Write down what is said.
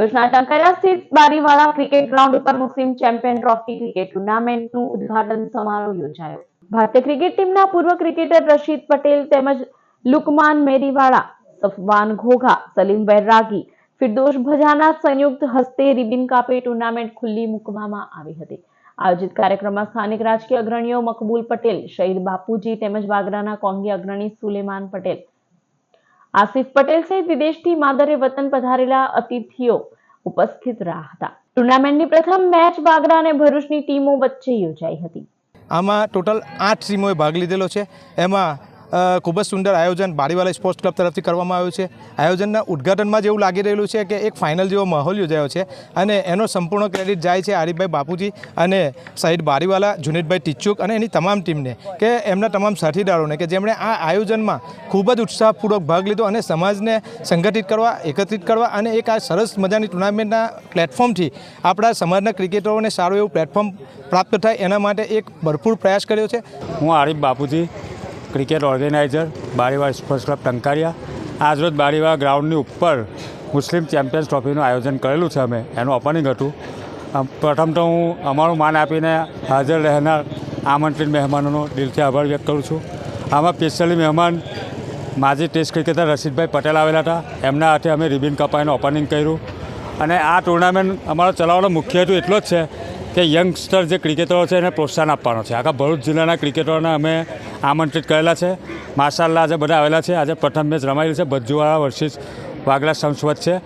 ભુજના ટંકારા સ્થિત બારીવાળા cricket ground ઉપર મુસ્લિમ ચેમ્પિયન ટ્રોફી ક્રિકેટ ટુર્નામેન્ટનું ઉદઘાટન સમારોહ યોજાયો. ભારતીય ક્રિકેટ ટીમના પૂર્વ ક્રિકેટર રશીદ પટેલ તેમજ લુકમાન મેરીવાળા, સફવાન ઘોઘા સલીમ બૈરાગી ફિરદોશ ભજાના સંયુક્ત હસ્તે રિબિન કાપી ટુર્નામેન્ટ ખુલ્લી મૂકવામાં આવી હતી. આયોજિત કાર્યક્રમમાં સ્થાનિક રાજકીય અગ્રણીઓ મકબૂલ પટેલ, શહીદ બાપુજી તેમજ વાગરાના કોંગી અગ્રણી સુલેમાન પટેલ આસિફ પટેલ સહિત વિદેશથી માદરે વતન પધારેલા અતિથિઓ ઉપસ્થિત રહ્યા હતા. ટુર્નામેન્ટની પ્રથમ મેચ વાગરા અને ભરૂચની ટીમો વચ્ચે યોજાઈ હતી. આમાં ટોટલ આઠ ટીમોએ ભાગ લીધેલો છે. એમાં ખૂબ જ સુંદર આયોજન બારીવાલા સ્પોર્ટ્સ ક્લબ તરફથી કરવામાં આવ્યું છે. આયોજનના ઉદ્ઘાટનમાં જેવું લાગી રહેલું છે કે એક ફાઇનલ જેવો માહોલ યોજાયો છે અને એનો સંપૂર્ણ ક્રેડિટ જાય છે આરીફભાઈ બાપુજી અને સાઈડ બારીવાલા, જુનેદભાઈ ટીચુક અને એની તમામ ટીમને કે એમના તમામ સાથીદારોને કે જેમણે આ આયોજનમાં ખૂબ જ ઉત્સાહપૂર્વક ભાગ લીધો અને સમાજને સંગઠિત કરવા, એકત્રિત કરવા અને એક આ સરસ મજાની ટુર્નામેન્ટના પ્લેટફોર્મથી આપણા સમાજના ક્રિકેટરોને સારું એવું પ્લેટફોર્મ પ્રાપ્ત થાય એના માટે એક ભરપૂર પ્રયાસ કર્યો છે. હું Arif Bapuji cricket organiser Bariva sports club Tankaria. આજરોજ બારીવા ગ્રાઉન્ડની ઉપર મુસ્લિમ ચેમ્પિયન્સ ટ્રોફીનું આયોજન કરેલું છે અમે. એનું ઓપનિંગ હતું. પ્રથમ તો હું અમારું માન આપીને હાજર રહેનાર આમંત્રિત મહેમાનોનો દિલથી આભાર વ્યક્ત કરું છું. આમાં સ્પેશિયલી મહેમાન માજી ટેસ્ટ ક્રિકેટર રશીદભાઈ પટેલ આવેલા હતા. એમના હાથે અમે રિબિન કપાઈને ઓપનિંગ કર્યું. અને આ ટુર્નામેન્ટ અમારો ચલાવવાનો મુખ્ય હેતુ એટલો જ છે કે યંગસ્ટર જે ક્રિકેટરો છે એને પ્રોત્સાહન આપવાનો છે. આખા ભરૂચ જિલ્લાના ક્રિકેટરોને અમે આમંત્રિત કરેલા છે. માર્શાલ્લા આજે બધા આવેલા છે. આજે પ્રથમ મેચ રમાયેલી છે. ભજ્જુવાળા વર્સિસ વાઘરા સંસ વચ્ચે